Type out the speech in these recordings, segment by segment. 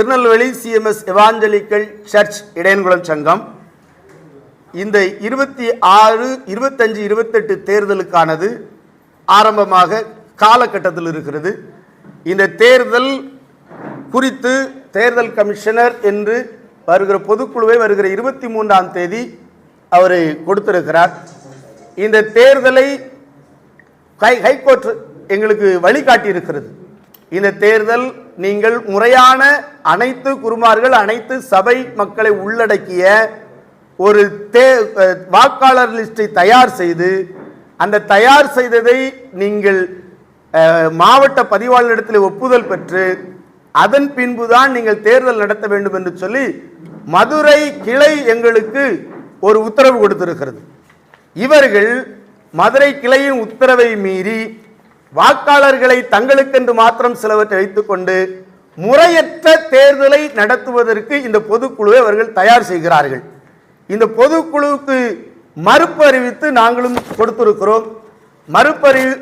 Tirunelveli CMS evangelical church Idaiyankulam சங்கம். இந்த இருபத்தி ஆறு இருபத்தஞ்சு இருபத்தெட்டு தேர்தலுக்கானது ஆரம்பமாக காலகட்டத்தில் இருக்கிறது. இந்த தேர்தல் குறித்து தேர்தல் கமிஷனர் என்று வருகிற பொதுக்குழுவை வருகிற இருபத்தி மூன்றாம் தேதி அவர் கொடுத்திருக்கிறார். இந்த தேர்தலை ஹை ஹைகோர்ட் எங்களுக்கு வழிகாட்டியிருக்கிறது. இந்த தேர்தல் நீங்கள் முறையான அனைத்து குருமார்கள் அனைத்து சபை மக்களை உள்ளடக்கிய ஒரு தே வாக்காளர் லிஸ்டை தயார் செய்து அந்த தயார் செய்ததை நீங்கள் மாவட்ட பதிவாளரிடத்தில் ஒப்புதல் பெற்று அதன் பின்புதான் நீங்கள் தேர்தல் நடத்த வேண்டும் என்று சொல்லி மதுரை கிளை எங்களுக்கு ஒரு உத்தரவு கொடுத்திருக்கிறது. இவர்கள் மதுரை கிளையின் உத்தரவை மீறி வாக்காளர்களை தங்களுக்கென்று மாத்திரம் சிலவற்றை வைத்துக்கொண்டு முறையற்ற தேர்தலை நடத்துவதற்கு இந்த பொதுக்குழுவை அவர்கள் தயார் செய்கிறார்கள். இந்த பொதுக்குழுவுக்கு மறுப்பு அறிவித்து நாங்களும் கொடுத்திருக்கிறோம். மறுப்பு அறிவி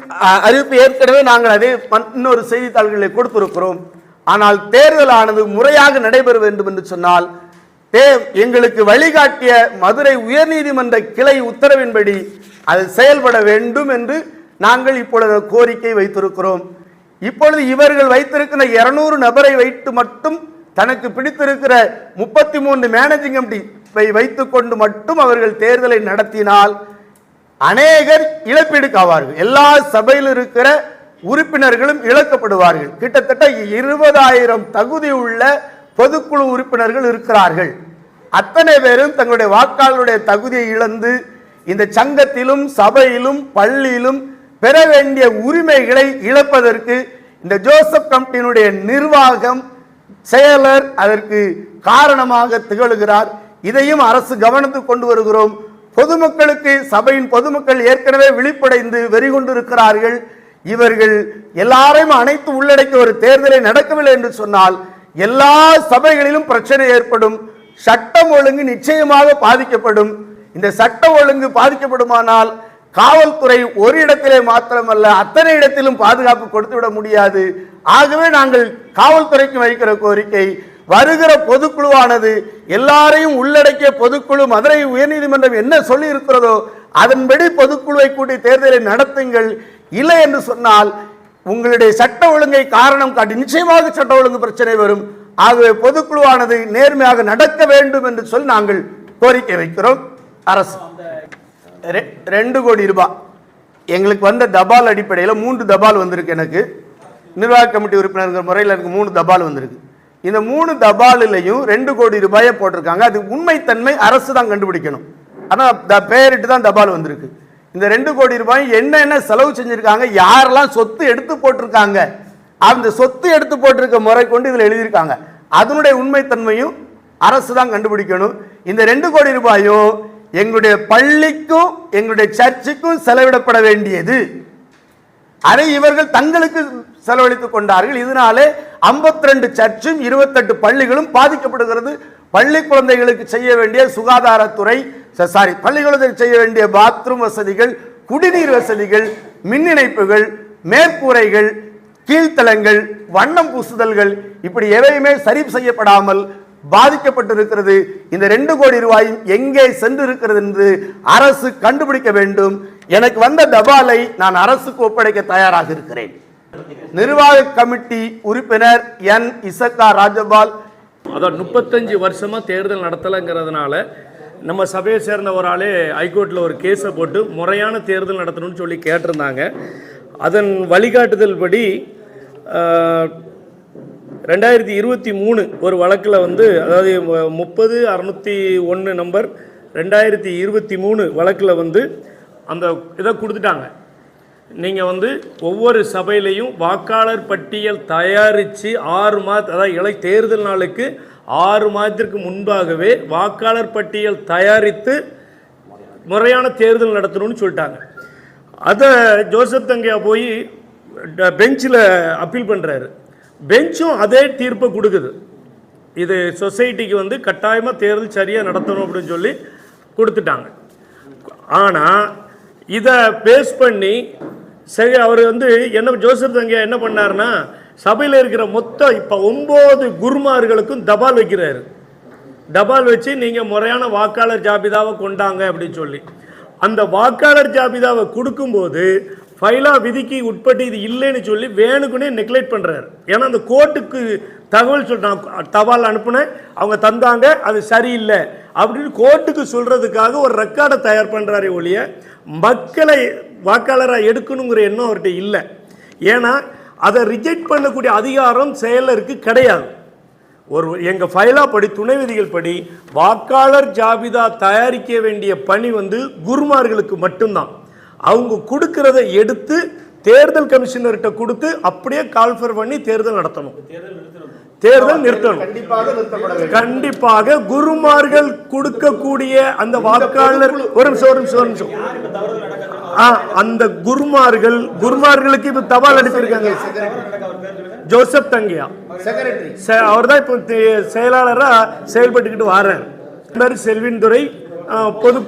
அறிவிப்பு ஏற்கனவே நாங்கள் அதே இன்னொரு செய்தித்தாள்களில் கொடுத்திருக்கிறோம். ஆனால் தேர்தலானது முறையாக நடைபெற வேண்டும் என்று சொன்னால் தே எங்களுக்கு வழிகாட்டிய மதுரை உயர்நீதிமன்ற கிளை உத்தரவின்படி அது செயல்பட வேண்டும் என்று நாங்கள் இப்பொழுது கோரிக்கை வைத்திருக்கிறோம். இப்பொழுது இவர்கள் வைத்திருக்கிற இருநூறு நபரை வைத்து மட்டும் தனக்கு பிடித்திருக்கிற முப்பத்தி மூன்று மேனேஜிங் கமிட்டி வைத்துக்கொண்டு மட்டும் அவர்கள் தேர்தலை நடத்தினால் அநேகர் இழப்பீடுக்கு ஆவார்கள் எல்லா சபையில் இருக்கிற உறுப்பினர்களும் இழக்கப்படுவார்கள். கிட்டத்தட்ட இருபதாயிரம் தகுதி உள்ள பொதுக்குழு உறுப்பினர்கள் இருக்கிறார்கள். அத்தனை பேரும் தங்களுடைய வாக்காளருடைய தகுதியை இழந்து இந்த சங்கத்திலும் சபையிலும் பள்ளியிலும் பெற வேண்டிய உரிமைகளை இழப்பதற்கு இந்த ஜோசப் கம்பெனியினுடைய நிர்வாகம் செயலர் அதற்கு காரணமாக திகழ்கிறார். இதையும் அரசு கவனத்துக்கு கொண்டு வருகிறோம். பொதுமக்களுக்கு சபையின் பொதுமக்கள் ஏற்கனவே விழிப்படைந்து வெறிகொண்டிருக்கிறார்கள். இவர்கள் எல்லாரையும் அனைத்து உள்ளடக்கிய ஒரு தேர்தலை நடக்கவில்லை என்று சொன்னால் எல்லா சபைகளிலும் பிரச்சனை ஏற்படும். சட்டம் ஒழுங்கு நிச்சயமாக பாதிக்கப்படும். இந்த சட்டம் ஒழுங்கு பாதிக்கப்படுமானால் காவல்துறை ஒரு இடத்திலே மாத்திரமல்ல அத்தனை இடத்திலும் பாதுகாப்பு கொடுத்து விட முடியாது. ஆகவே நாங்கள் காவல்துறைக்கு வைக்கிற கோரிக்கை வருகிற பொதுக்குழுவானது எல்லாரையும் உள்ளடக்கிய பொதுக்குழு மதுரை உயர்நீதிமன்றம் என்ன சொல்லி இருக்கிறதோ அதன்படி பொதுக்குழுவை கூட்டி தேர்தலை நடத்துங்கள். இல்லை என்று சொன்னால் உங்களுடைய சட்ட ஒழுங்கை காரணம் காட்டி நிச்சயமாக சட்ட ஒழுங்கு பிரச்சனை வரும். ஆகவே பொதுக்குழுவானது நேர்மையாக நடக்க வேண்டும் என்று சொல்லி நாங்கள் கோரிக்கை வைக்கிறோம். அரசு. ரெண்டு கோடி ரூபாய் எங்களுக்கு வந்த தபால் அடிப்படையில் மூன்று தபால் வந்திருக்கு எனக்கு. நிர்வாக கமிட்டி உறுப்பினருங்கிற முறையில் எனக்கு மூணு தபால் வந்திருக்கு. இந்த மூணு தபாலிலையும் ரெண்டு கோடி ரூபாயை போட்டிருக்காங்க. அது உண்மைத்தன்மை அரசு தான் கண்டுபிடிக்கணும். ஆனால் த பெயரிட்டு தான் தபால் வந்திருக்கு. இந்த ரெண்டு கோடி ரூபாய் என்னென்ன செலவு செஞ்சுருக்காங்க யாரெல்லாம் சொத்து எடுத்து போட்டிருக்காங்க அந்த சொத்து எடுத்து போட்டிருக்க முறை கொண்டு இதில் எழுதியிருக்காங்க. அதனுடைய உண்மைத்தன்மையும் அரசு தான் கண்டுபிடிக்கணும். இந்த ரெண்டு கோடி ரூபாயும் எங்களுடைய பள்ளிக்கும் எங்களுடைய சர்ச்சுக்கும் செலவிடப்பட வேண்டியது. அதை இவர்கள் தங்களுக்கு செலவழித்துக் கொண்டார்கள். இதனாலே 52 ரெண்டு சர்ச்சும் இருபத்தெட்டு பள்ளிகளும் பாதிக்கப்படுகிறது. பள்ளி குழந்தைகளுக்கு செய்ய வேண்டிய சுகாதாரத்துறை சாரி பள்ளி குழந்தைகளுக்கு செய்ய வேண்டிய பாத்ரூம் வசதிகள் குடிநீர் வசதிகள் மின் இணைப்புகள் மேற்கூரைகள் கீழ்த்தளங்கள் வண்ணம் பூசுதல்கள் இப்படி எவையுமே சரி செய்யப்படாமல் பாதிக்கப்பட்டிருக்கிறது. இந்த ரெண்டு கோடி ரூபாயும் எங்கே சென்று இருக்கிறது என்று அரசு கண்டுபிடிக்க வேண்டும். எனக்கு வந்த தபாலை நான் அரசுக்கு ஒப்படைக்க தயாராக இருக்கிறேன். நிர்வாக கமிட்டி உறுப்பினர் என் இசக்கா ராஜபால். அதான் முப்பத்தஞ்சு வருஷமாக தேர்தல் நடத்தலைங்கிறதுனால நம்ம சபையை சேர்ந்த ஒரு ஆளே ஹைகோர்ட்டில் ஒரு கேஸை போட்டு முறையான தேர்தல் நடத்தணும்னு சொல்லி கேட்டிருந்தாங்க. அதன் வழிகாட்டுதல் படி ரெண்டாயிரத்தி இருபத்தி மூணு ஒரு வழக்கில் வந்து அதாவது முப்பது அறநூற்றி ஒன்று நம்பர் ரெண்டாயிரத்தி இருபத்தி மூணு வழக்கில் வந்து அந்த இதை கொடுத்துட்டாங்க. நீங்கள் வந்து ஒவ்வொரு சபையிலையும் வாக்காளர் பட்டியல் தயாரித்து ஆறு மாத அதாவது இலை தேர்தல் நாளுக்கு ஆறு மாதத்திற்கு முன்பாகவே வாக்காளர் பட்டியல் தயாரித்து முறையான தேர்தல் நடத்தணும்னு சொல்லிட்டாங்க. அதை ஜோசப் தங்கையா போய் பெஞ்சில் அப்பீல் பண்ணுறாரு பெஞ்சும் அதே தீர்ப்பை கொடுக்குது. இது சொசைட்டிக்கு வந்து கட்டாயமாக தேர்தல் சரியாக நடத்தணும் அப்படின்னு சொல்லி கொடுத்துட்டாங்க. ஆனால் இதை பேஸ் பண்ணி சரி அவர் வந்து என்ன ஜோசப் தங்கையா என்ன பண்ணார்னா சபையில் இருக்கிற மொத்தம் இப்போ ஒம்பது குருமார்களுக்கும் தபால் வைக்கிறாரு. தபால் வச்சு நீங்கள் முறையான வாக்காளர் ஜாபிதாவை கொண்டாங்க அப்படின்னு சொல்லி. அந்த வாக்காளர் ஜாபிதாவை கொடுக்கும்போது ஃபைலா விதிக்கு உட்பட்டு இது இல்லைன்னு சொல்லி வேணுக்குனே நெக்லெக்ட் பண்ணுறாரு ஏன்னா அந்த கோர்ட்டுக்கு தகவல் சொல் நான் தபால் அனுப்புனேன் அவங்க தந்தாங்க அது சரியில்லை. அப்படின்னு கோர்ட்டுக்கு சொல்கிறதுக்காக ஒரு ரெக்கார்டை தயார் பண்ணுறாரே ஒழிய மக்களை வாக்காளராக எடுக்கணுங்கிற எண்ணம் அவர்கிட்ட இல்லை. ஏன்னா அதை ரிஜெக்ட் பண்ணக்கூடிய அதிகாரம் செயலருக்கு கிடையாது. ஒரு எங்கள் ஃபைலா படி துணை விதிகள் படி வாக்காளர் ஜாபிதா தயாரிக்க வேண்டிய பணி வந்து குருமார்களுக்கு மட்டும்தான். அவங்க கொடுக்கறத எடுத்து தேர்தல் கமிஷனர்கிட்ட கொடுத்து அப்படியே கால்ஃபர் பண்ணி தேர்தல் நடத்தணும். தேர்தல் நிறுத்தணும். கண்டிப்பாக குருமார்கள் கொடுக்கக்கூடிய அந்த வாக்காளர் ஒரு நிமிஷம் ஒரு நிமிஷம் ஒரு நிமிஷம். அந்த குருமார்கள் குருமார்களுக்கு இப்ப தபால் அனுப்பியிருக்காங்க ஜோசப் தங்கியா? அவர் தான் இப்போ செயலாளரா செயல்பட்டுக்கிட்டு வர்றார். செல்வின் துறை பொது.